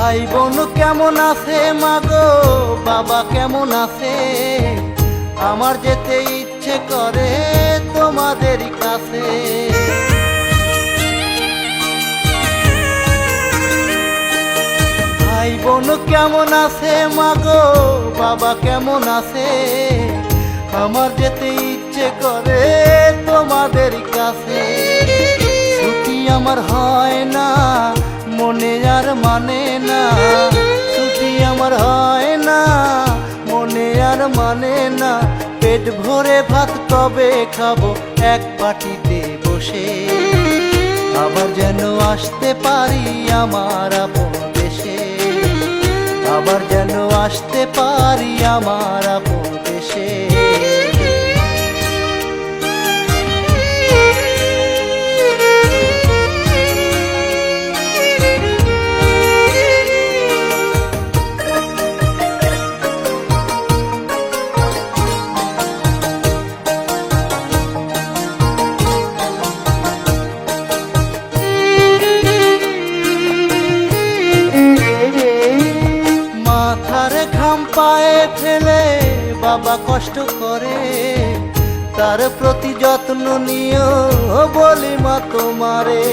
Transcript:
ভাই বোন কেমন আছে? মাগো বাবা কেমন আছে? আমার যেতে ইচ্ছে করে তোমাদের কাছে। ভাই বোন কেমন আছে? মাগো বাবা কেমন আছে? আমার যেতে ইচ্ছে করে তোমাদের কাছে। ছুটি আমার হয় না। মনে না ছুটি আমার হয় না, মনে আর মানে না। পেট ভরে ভাত কবে খাব, এক পাটিতে বসে আবার যেন আসতে পারি আমার আপন দেশে। আবার যেন আসতে পারি আমার আপন ফেলে বাবা কষ্ট করে তার প্রতি যত্ন নিও বলি মা তোমারে।